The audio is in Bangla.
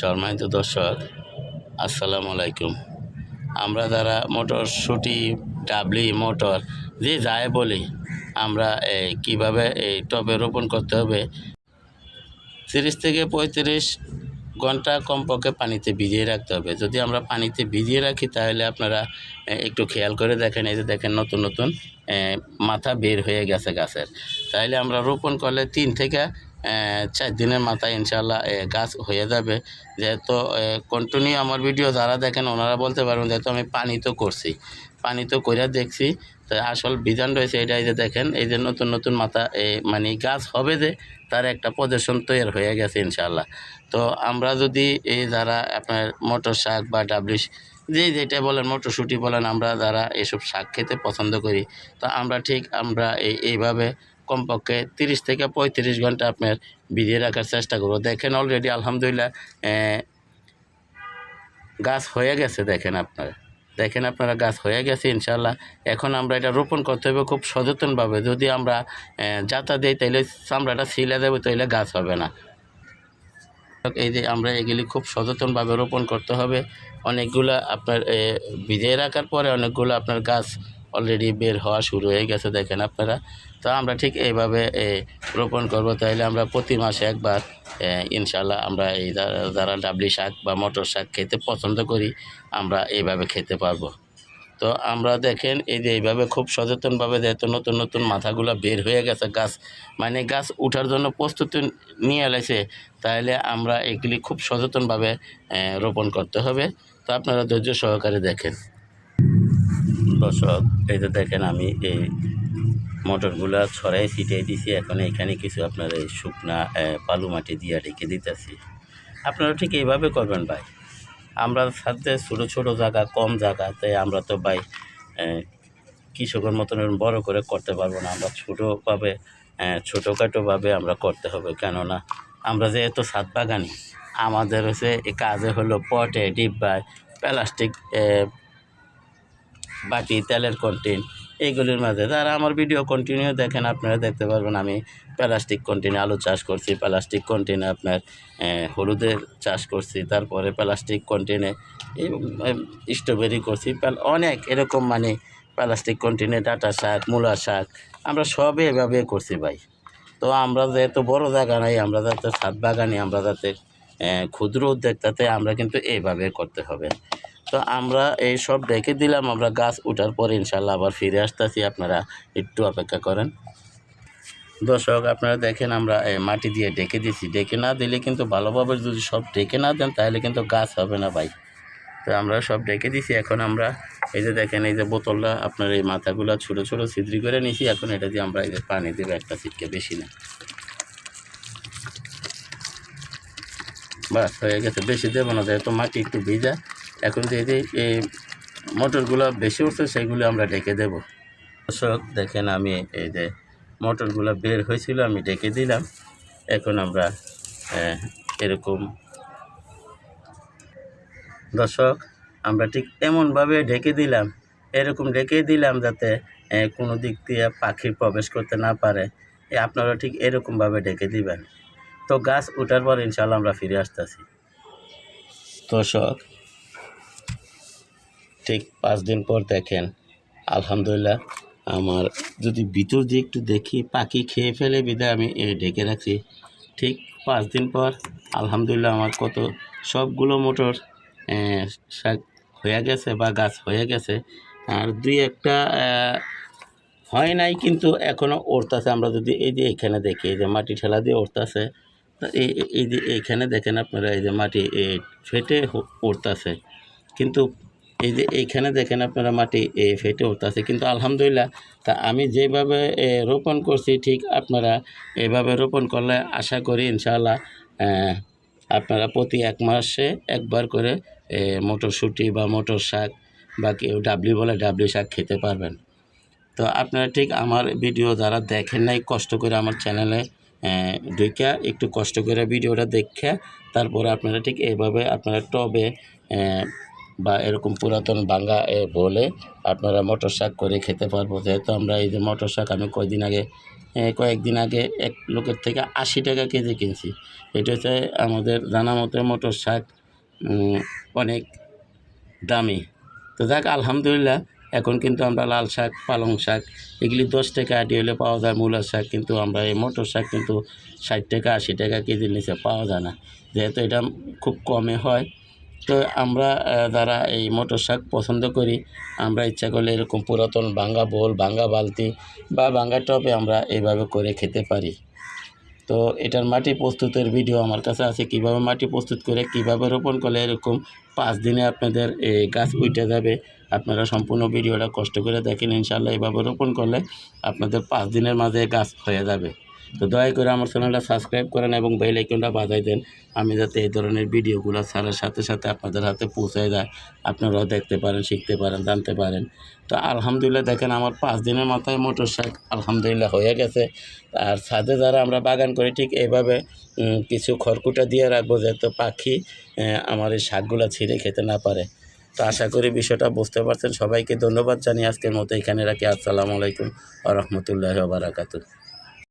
সম্মানিত দর্শক, আসসালামু আলাইকুম। আমরা যারা মটরশুঁটি ডাবলি, মটর যে যায় বলি, আমরা এই কীভাবে এই টবে রোপণ করতে হবে? তিরিশ থেকে পঁয়ত্রিশ ঘণ্টা কমপক্ষে পানিতে ভিজিয়ে রাখতে হবে। যদি আমরা পানিতে ভিজিয়ে রাখি, তাহলে আপনারা একটু খেয়াল করে দেখেন। এই যে দেখেন, নতুন নতুন মাথা বের হয়ে গেছে গাছের। তাইলে আমরা রোপণ করলে তিন থেকে চার দিনের মাথায় ইনশাল্লাহ গাছ হয়ে যাবে। যেহেতু কন্টিনিউ আমার ভিডিও যারা দেখেন, ওনারা বলতে পারবেন যেহেতু আমি পানি তো করছি, পানি তো কইরা দেখছি। তো আসল বিধান রয়েছে এটা এই যে, দেখেন, এই যে নতুন নতুন মাথা মানে গাছ হবে যে, তার একটা প্রদর্শন তৈরি হয়ে গেছে ইনশাল্লাহ তো আমরা যদি, এই যারা আপনার মোটর শাক বা ডাবলিশ, যে যেটা বলেন, মটরশুঁটি বলেন, আমরা যারা এসব শাক খেতে পছন্দ করি, তো আমরা ঠিক আমরা এই, এইভাবে কমপক্ষে তিরিশ থেকে পঁয়ত্রিশ ঘণ্টা আপনার ভিজিয়ে রাখার চেষ্টা করব। দেখেন অলরেডি আলহামদুলিল্লাহ গাছ হয়ে গেছে, দেখেন আপনারা। দেখেন আপনারা, গাছ হয়ে গেছে ইনশাল্লাহ এখন আমরা এটা রোপণ করতে হবে খুব সচেতনভাবে যদি আমরা যাতা দিই তাহলে চামড়াটা ছিলে দেবো তাহলে গাছ হবে না। এই যে আমরা এগুলি খুব সচেতনভাবে রোপণ করতে হবে। অনেকগুলো আপনার ভিজিয়ে রাখার পরে অনেকগুলো আপনার গাছ অলরেডি বের হওয়া শুরু হয়ে গেছে, দেখেন আপনারা। তো আমরা ঠিক এইভাবে রোপণ করব। তাইলে আমরা প্রতি মাসে একবার ইনশাল্লাহ আমরা এই যারা- ডাবলি শাক বা মটর শাক খেতে পছন্দ করি, আমরা এইভাবে খেতে পারব। তো আমরা দেখেন, এই যে এইভাবে খুব সচেতনভাবে যেহেতু নতুন নতুন মাথাগুলো বের হয়ে গেছে গাছ মানে গাছ উঠার জন্য প্রস্তুতি নিয়ে এলেছে তাহলে আমরা এগুলি খুব সচেতনভাবে রোপণ করতে হবে। তো আপনারা ধৈর্য সহকারে দেখেন। দর্শক এই যে দেখেন আমি এই মোটরগুলা ছড়াই ছিটিয়ে দিছি। এখন এখানে কিছু আপনার এই শুকনা বালু মাটি দিয়ে রেখে দিতেছি। আপনারা ঠিক এইভাবে করবেন ভাই। আমরা সাথে ছোটো ছোটো জায়গা, কম জায়গাতে আমরা তো ভাই কৃষকের মতন বড় করে করতে পারব না। আমরা ছোটোভাবে ছোটোখাটোভাবে আমরা করতে হবে। কেননা আমরা যেহেতু সাত বাগানি আমাদের হচ্ছে কাজে হলো পটে, ডিব্বায়, প্লাস্টিক বাটি, তেলের কন্টেন এইগুলির মাঝে। যারা আমার ভিডিও কন্টিনিউ দেখেন, আপনারা দেখতে পারবেন আমি প্লাস্টিক কন্টেনে আলু চাষ করছি প্লাস্টিক কন্টেনে আপনার হলুদের চাষ করছি, তারপরে প্লাস্টিক কন্টেনে স্ট্রবেরি করছি অনেক এরকম মানে প্লাস্টিক কন্টেনে ডাটা শাক, মূলা শাক, আমরা সবই এভাবে করছি ভাই। তো আমরা যেহেতু বড় জায়গা নাই, আমরা যাতে ছাদ বাগানি, আমরা যাতে ক্ষুদ্র উদ্যোক্তাতে আমরা কিন্তু এইভাবে করতে হবে। তো আমরা এই সব ডেকে দিলাম আমরা গাছ উঠার পরে ইনশাল্লাহ আবার ফিরে আসতেছি। আপনারা একটু অপেক্ষা করেন। দর্শক আপনারা দেখেন আমরা এ, মাটি দিয়ে ডেকে দিছি। ডেকে না দিলে কিন্তু ভালোভাবে যদি সব ডেকে না দেন তাহলে কিন্তু গাছ হবে না ভাই। তো আমরা সব ডেকে দিছি। এখন আমরা এই যে দেখেন এই যে বোতলটা আপনার এই মাথাগুলো ছোটো ছোটো ছিদ্রি করে নিছি। এখন এটা দিয়ে আমরা এই যে পানি দেবো একটা ছিটকে বেশি না। বাস হয়ে গেছে। বেশি দেবো না যেহেতু মাটি একটু ভিজা এখন যে এই মোটরগুলো বেশি উঠছে, সেগুলো আমরা ডেকে দেব। দর্শক, দেখেন আমি এই যে মোটরগুলো বের হয়েছিল, আমি ডেকে দিলাম। এখন আমরা এরকম দর্শক, আমরা ঠিক এমনভাবে ঢেকে দিলাম, এরকম ঢেকে দিলাম যাতে কোনো দিক দিয়ে পাখি প্রবেশ করতে না পারে। আপনারা ঠিক এরকমভাবে ঢেকে দিবেন। তো গাছ ওঠার পর ইনশাল্লাহ আমরা ফিরে আসতেছি। দর্শক ঠিক পাঁচ দিন পর দেখেন, আলহামদুলিল্লাহ আমার যদি ভিতর দিয়ে একটু দেখি, পাখি খেয়ে ফেলে বিদায় আমি এ ঢেকে রাখছি। ঠিক পাঁচ দিন পর আলহামদুলিল্লাহ আমার কত সবগুলো মোটর শাক হয়ে গেছে বা গাছ হয়ে গেছে। আর দুই একটা হয় নাই কিন্তু এখনও উঠতেছে আমরা যদি এই যে এখানে দেখি, এই যে মাটি ঠেলা দিয়ে তো এই, এই- যে এইখানে দেখেন আপনারা, এই যে মাটি ফেটে উঠতেছে কিন্তু এই যে এইখানে দেখেন আপনারা মাটি এ, ফেটে উঠতেছে। কিন্তু আলহামদুলিল্লাহ তা আমি যেভাবে রোপণ করছি ঠিক আপনারা এভাবে রোপণ করলে আশা করি ইনশাআল্লাহ আপনারা প্রতি এক মাসে একবার করে মটরশুঁটি বা মটর শাক বা কেউ ডাবলি বলে ডাবলি শাক খেতে পারবেন। তো আপনারা ঠিক আমার ভিডিও যারা দেখেন নাই কষ্ট করে আমার চ্যানেলে ঢুকে একটু কষ্ট করে ভিডিওটা দেখে তারপরে আপনারা ঠিক এইভাবে আপনারা টবে বা এরকম পুরাতন বাঙ্গা এ, বলে আপনারা মটর শাক করে খেতে পারব। যেহেতু আমরা এই যে মটর শাক আমি কয়দিন আগে কয়েকদিন আগে এক লোকের থেকে আশি টাকা কেজি কিনছি। এটা হচ্ছে আমাদের জানা মতো মটর শাক অনেক দামি। তো যাক আলহামদুলিল্লাহ এখন কিন্তু আমরা লাল শাক পালং শাক এগুলি দশ টাকা আটি হলে পাওয়া যায় মূলার শাক কিন্তু আমরা এই মটর শাক কিন্তু ষাট টাকা আশি টাকা কেজির নিচে পাওয়া যায় না। যেহেতু এটা খুব কমে হয় তো আমরা যারা এই মটর শাক পছন্দ করি, আমরা ইচ্ছা করলে এরকম পুরাতন ভাঙ্গা বোল, ভাঙ্গা বালতি বা ভাঙ্গা টবে আমরা এইভাবে করে খেতে পারি। তো এটার মাটি প্রস্তুতের ভিডিও আমার কাছে আছে, কীভাবে মাটি প্রস্তুত করে, কীভাবে রোপণ করলে এরকম পাঁচ দিনে আপনাদের এই গাছ উঠে যাবে, আপনারা সম্পূর্ণ ভিডিওটা কষ্ট করে দেখেন ইনশাল্লাহ এভাবে রোপণ করলে আপনাদের পাঁচ দিনের মাঝে গাছ হয়ে যাবে। তো দয়া করে আমার চ্যানেলটা সাবস্ক্রাইব করেন এবং বেল আইকনটা বাজাই দেন। আমি যাতে এই ধরনের ভিডিওগুলো ছাড়ার সাথে সাথে আপনাদের হাতে পৌঁছে যায়। আপনারাও দেখতে পারেন, শিখতে পারেন, জানতে পারেন। তো আলহামদুলিল্লাহ দেখেন আমার পাঁচ দিনের মাথায় মোটর শাক আলহামদুলিল্লাহ হয়ে গেছে। আর ছাদে যারা আমরা বাগান করি ঠিক এইভাবে কিছু খড়কুটা দিয়ে রাখব যাতে পাখি আমার এই শাকগুলো ছিঁড়ে খেতে না পারে। তো আশা করি বিষয়টা বুঝতে পারছেন। সবাইকে ধন্যবাদ জানিয়ে আজকের মতো এখানে রাখি। আসসালামু আলাইকুম আ রহমতুল্লাহ বারাকাতু